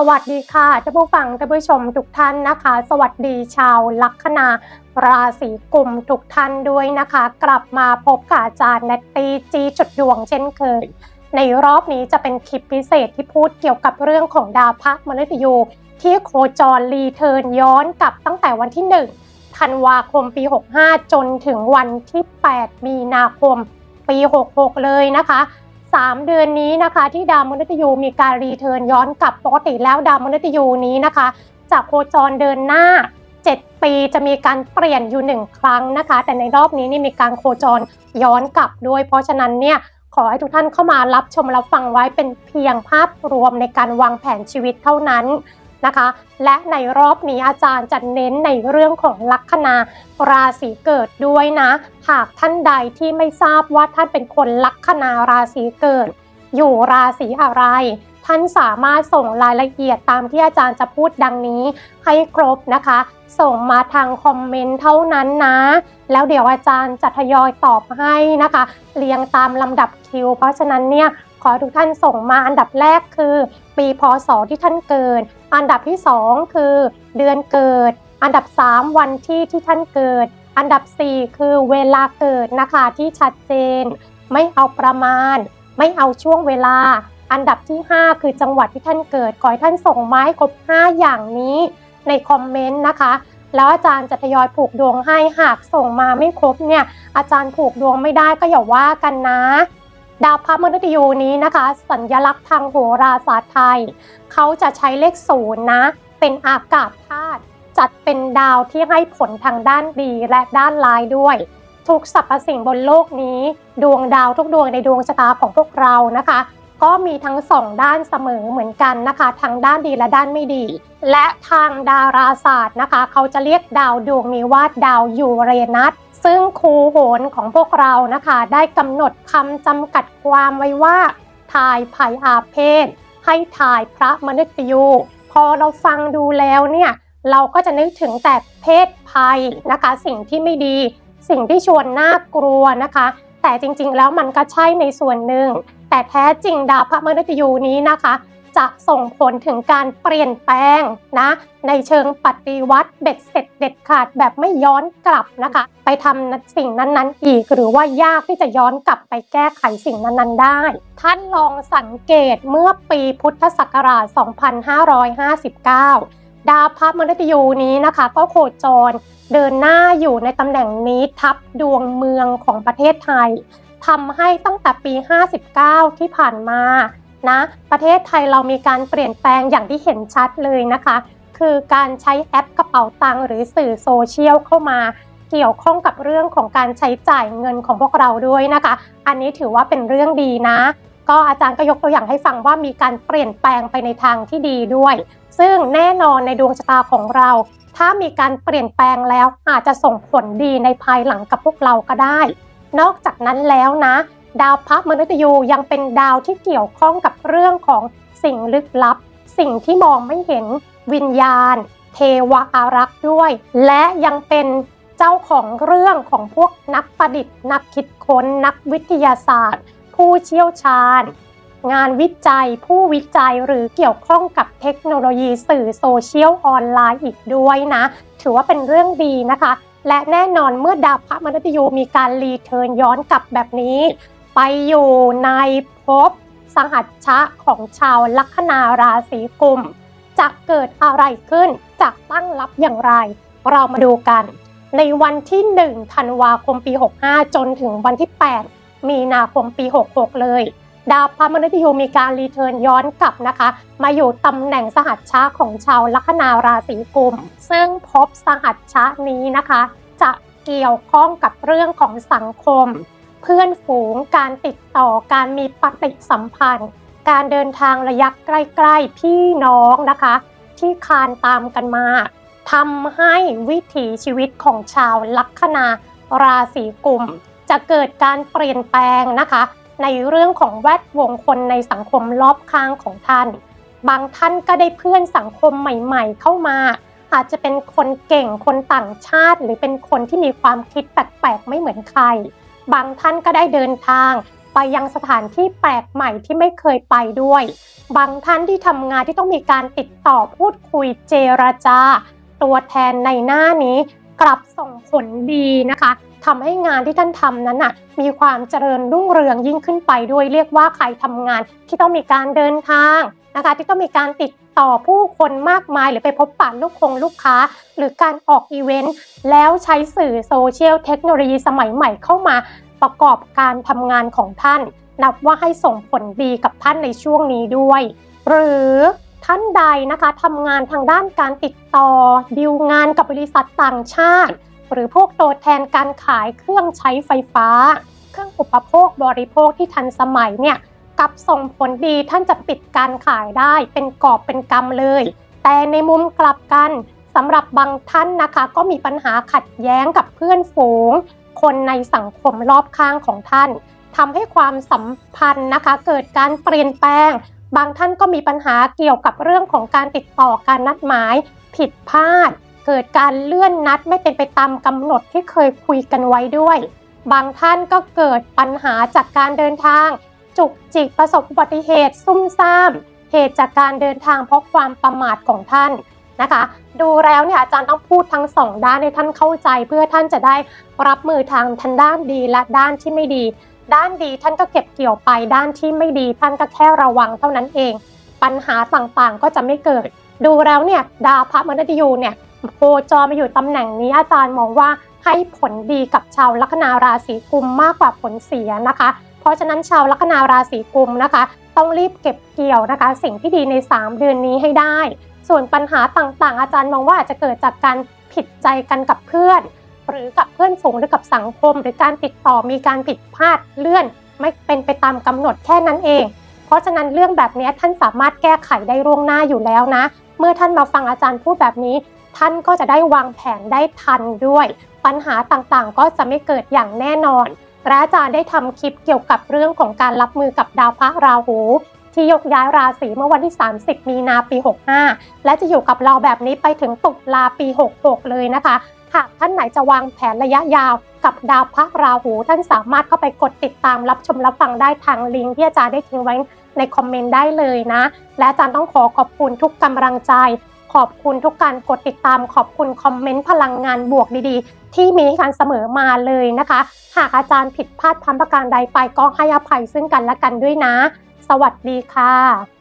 สวัสดีค่ะท่านผู้ฟังท่านผู้ชมทุกท่านนะคะ สวัสดีชาวลัคนาราศีกุมทุกท่านด้วยนะคะ กลับมาพบกับอาจารย์แนตตี้จีจุดดวงเช่นเคย ในรอบนี้จะเป็นคลิปพิเศษที่พูดเกี่ยวกับเรื่องของดาวพระมฤตยู ที่โคจรรีเทิร์นย้อนกลับตั้งแต่วันที่1ธันวาคมปี 65 จนถึงวันที่ 8 มีนาคม ปี 66 เลยนะคะ 3 เดือนนี้นะคะ ที่ดาวมฤตยูมีการรีเทิร์นย้อนกลับปกติแล้วดาวมฤตยูนี้นะคะ จากโคจรเดินหน้า 7 ปีจะมีการเปลี่ยนอยู่หนึ่งครั้งนะคะ แต่ในรอบนี้นี่มีการโคจรย้อนกลับด้วย เพราะฉะนั้นเนี่ยขอให้ทุกท่านเข้ามารับชมรับฟังไว้เป็นเพียงภาพรวมในการวางแผนชีวิตเท่านั้น นะคะ และในรอบนี้อาจารย์จะเน้นในเรื่องของลัคนาราศีเกิดด้วยนะ หากท่านใดที่ไม่ทราบว่าท่านเป็นคนลัคนาราศีเกิด อยู่ราศีอะไร ท่านสามารถส่งรายละเอียดตามที่อาจารย์จะพูดดังนี้ ให้ครบนะคะ ส่งมาทางคอมเมนต์เท่านั้นนะ แล้วเดี๋ยวอาจารย์จะทยอยตอบให้นะคะ เรียงตามลำดับคิว เพราะฉะนั้นเนี่ยขอทุกท่านส่งมาอันดับแรกคือ ปีพศที่ท่านเกิด อันดับที่ 2 คือ เดือนเกิด อันดับ 3 วันที่ที่ท่านเกิด อันดับ 4 คือเวลาเกิดนะคะที่ชัดเจน ไม่เอาประมาณ ไม่เอาช่วงเวลา อันดับที่ 5 คือจังหวัดที่ท่านเกิดขอให้ท่านส่งไม้ครบ 5 อย่างนี้ในคอมเมนต์นะคะแล้วอาจารย์จะทยอยผูกดวงให้หากส่งมาไม่ครบเนี่ยอาจารย์ผูกดวงไม่ได้ก็อย่าว่ากันนะ ดาวพระมฤตยูนี้นะคะ สัญลักษณ์ทางโหราศาสตร์ไทย เขาจะใช้เลขศูนย์นะ เป็นอากาศธาตุจัดเป็นดาวที่ให้ผลทางด้านดีและด้านร้ายด้วย ทุกสรรพสิ่งบนโลกนี้ ดวงดาวทุกดวงในดวงชะตาของพวกเรานะคะ ก็มีทั้งสองด้านเสมอเหมือนกันนะคะทั้งด้านดีและด้านไม่ดี และทางดาราศาสตร์นะคะ เขาจะเรียกดาวดวงนี้ว่าดาวยูเรนัสซึ่งครูโหนของพวกเรานะคะ ได้กำหนดคำจำกัดความไว้ว่าทายภัยอาเพศให้ทายพระมนุษยู พอเราฟังดูแล้วเนี่ยเราก็จะนึกถึงแต่เพศภัยนะคะ สิ่งที่ไม่ดี สิ่งที่ชวนน่ากลัวนะคะ แต่จริงๆแล้วมันก็ใช่ในส่วนหนึ่ง แต่แท้จริงดาวพระมฤตยูนี้นะคะ จะส่งผลถึงการเปลี่ยนแปลงนะ ในเชิงปฏิวัติเบ็ดเสร็จเด็ดขาดแบบไม่ย้อนกลับนะคะ ไปทำสิ่งนั้นๆ อีก หรือว่ายากที่จะย้อนกลับไปแก้ไขสิ่งนั้นๆ ได้ ท่านลองสังเกตเมื่อปีพุทธศักราช 2559ดาวพระมฤตยูนี้นะคะก็โคจรเดินหน้าอยู่ในตำแหน่งนี้ทับดวงเมืองของประเทศไทย ทำให้ตั้งแต่ปี 59 ที่ผ่านมานะประเทศไทยเรามีการเปลี่ยนแปลงอย่างที่เห็นชัดเลยนะคะ คือการใช้แอปกระเป๋าตังค์หรือสื่อโซเชียลเข้ามาเกี่ยวข้องกับเรื่องของการใช้จ่ายเงินของพวกเราด้วยนะคะ อันนี้ถือว่าเป็นเรื่องดีนะ ก็อาจารย์ก็ยกตัวอย่างให้ฟังว่ามีการเปลี่ยนแปลงไปในทางที่ดีด้วย ซึ่งแน่นอนในดวงชะตาของเรา ถ้ามีการเปลี่ยนแปลงแล้วอาจจะส่งผลดีในภายหลังกับพวกเราก็ได้ นอกจากนั้นแล้วนะ ดาวพระมฤตยูยังเป็นดาวที่เกี่ยวข้องกับเรื่องของสิ่งลึกลับ สิ่งที่มองไม่เห็นวิญญาณ เทวอารักษ์ด้วย และยังเป็นเจ้าของเรื่องของพวกนักประดิษฐ์ นักคิดค้น นักวิทยาศาสตร์ ผู้เชี่ยวชาญ งานวิจัย ผู้วิจัยหรือเกี่ยวข้องกับเทคโนโลยีสื่อโซเชียลออนไลน์อีกด้วยนะ ถือว่าเป็นเรื่องดีนะคะ และแน่นอนเมื่อดาวพระมฤตยูมีการรีเทิร์นย้อนกลับแบบนี้ ไปอยู่ในภพสหัชชะของชาวลัคนาราศีกุม จะเกิดอะไรขึ้น จะตั้งรับอย่างไร เรามาดูกัน ในวันที่1ธันวาคมปี 65 จนถึงวันที่ 8 มีนาคมปี 66 เลย ดาวพระมฤตยูมีการรีเทิร์นย้อนกลับนะคะ มาอยู่ตำแหน่งสหัชชะของชาวลัคนาราศีกุม ซึ่งพบสหัชชะนี้นะคะ จะเกี่ยวข้องกับเรื่องของสังคม เพื่อนฝูงการติดต่อการมีปฏิสัมพันธ์ การเดินทางระยะใกล้ๆพี่น้องนะคะ ที่คานตามกันมาทำให้วิถีชีวิตของชาวลัคนาราศีกุม จะเกิดการเปลี่ยนแปลงนะคะ ในเรื่องของแวดวงคนในสังคมรอบข้างของท่าน บางท่านก็ได้เพื่อนสังคมใหม่ ๆ เข้ามา อาจจะเป็นคนเก่งคนต่างชาติ หรือเป็นคนที่มีความคิดแปลกๆไม่เหมือนใคร บางท่านก็ได้เดินทาง ไปยังสถานที่แปลกใหม่ที่ไม่เคยไปด้วย บางท่านที่ทำงานที่ต้องมีการติดต่อพูดคุยเจรจา ตัวแทนในหน้านี้กลับส่งผลดีนะคะ ทำให้งานที่ท่านทำนั้นน่ะมีความเจริญรุ่งเรืองยิ่งขึ้นไปด้วยเรียกว่าใครทำงานที่ต้องมีการเดินทางนะคะที่ต้องมีการติดต่อผู้คนมากมายหรือไปพบปะลูกคงลูกค้า หรือการออกอีเวนต์แล้วใช้สื่อโซเชียลเทคโนโลยีสมัยใหม่เข้ามาประกอบการทำงานของท่าน นับว่าให้ส่งผลดีกับท่านในช่วงนี้ด้วย หรือท่านใดนะคะทำงานทางด้านการติดต่อดีลงานกับบริษัทต่างชาติ หรือพวกตัวแทนการขายเครื่องใช้ไฟฟ้า เครื่องอุปโภคบริโภคที่ทันสมัยเนี่ยกับส่งผลดีท่านจะปิดการขายได้เป็นกอบเป็นกำเลย แต่ในมุมกลับกันสำหรับบางท่านนะคะ ก็มีปัญหาขัดแย้งกับเพื่อนฝูง คนในสังคมรอบข้างของท่านทำให้ความสัมพันธ์นะคะ เกิดการเปลี่ยนแปลง บางท่านก็มีปัญหาเกี่ยวกับเรื่องของการติดต่อการนัดหมาย ผิดพลาด เกิดการเลื่อนนัดไม่เป็นไปตามกำหนดที่เคยคุยกันไว้ด้วย บางท่านก็เกิดปัญหาจากการเดินทาง จุกจิกประสบอุบัติเหตุซุ่มซ่าม เหตุจากการเดินทางเพราะความประมาทของท่านนะคะ ดูแล้วเนี่ยอาจารย์ต้องพูดทั้งสองด้านให้ท่านเข้าใจ เพื่อท่านจะได้รับมือทางทางด้านดีและด้านที่ไม่ดี ด้านดีท่านก็เก็บเกี่ยวไปด้านที่ไม่ดีท่านก็แค่ระวังเท่านั้นเอง ปัญหาต่างๆก็จะไม่เกิด ดูแล้วเนี่ยดาวพระมฤตยูเนี่ย โคจรมาอยู่ตำแหน่งนี้อาจารย์มองว่าให้ผลดีกับชาวลัคนาราศีกุมมากกว่าผลเสียนะคะ เพราะฉะนั้นชาวลัคนาราศีกุมนะคะ ต้องรีบเก็บเกี่ยวนะคะ สิ่งที่ดีใน 3 เดือนนี้ให้ได้ ส่วนปัญหาต่างๆ อาจารย์มองว่าอาจจะเกิดจากการผิดใจกันกับเพื่อน หรือกับเพื่อนฝูงหรือกับสังคม หรือการติดต่อมีการผิดพลาดเลื่อน ไม่เป็นไปตามกำหนดแค่นั้นเอง เพราะฉะนั้นเรื่องแบบนี้ท่านสามารถแก้ไขได้ล่วงหน้าอยู่แล้วนะ เมื่อท่านมาฟังอาจารย์พูดแบบนี้ ท่านก็จะได้วางแผนได้ทันด้วย ปัญหาต่างๆ ก็จะไม่เกิดอย่างแน่นอนและอาจารย์ได้ทำคลิปเกี่ยวกับเรื่องของการรับมือกับดาวพระราหู ที่ยกย้ายราศีเมื่อวันที่ 30 มีนาปี 65 และจะอยู่กับเราแบบนี้ไปถึงตุลาปี 66 เลยนะคะ หากท่านไหนจะวางแผนระยะยาวกับดาวพระราหู ท่านสามารถเข้าไปกดติดตามรับชมรับฟังได้ทางลิงก์ที่อาจารย์ได้ทิ้งไว้ในคอมเมนต์ได้เลยนะ และอาจารย์ต้องขอขอบคุณทุกกำลังใจ ขอบคุณทุกการกดติดตาม ขอบคุณคอมเมนต์พลังงานบวกดีๆ ที่มีให้กันเสมอมาเลยนะคะ หากอาจารย์ผิดพลาดทำประการใดไปก็ให้อภัยซึ่งกันและกันด้วยนะ สวัสดีค่ะ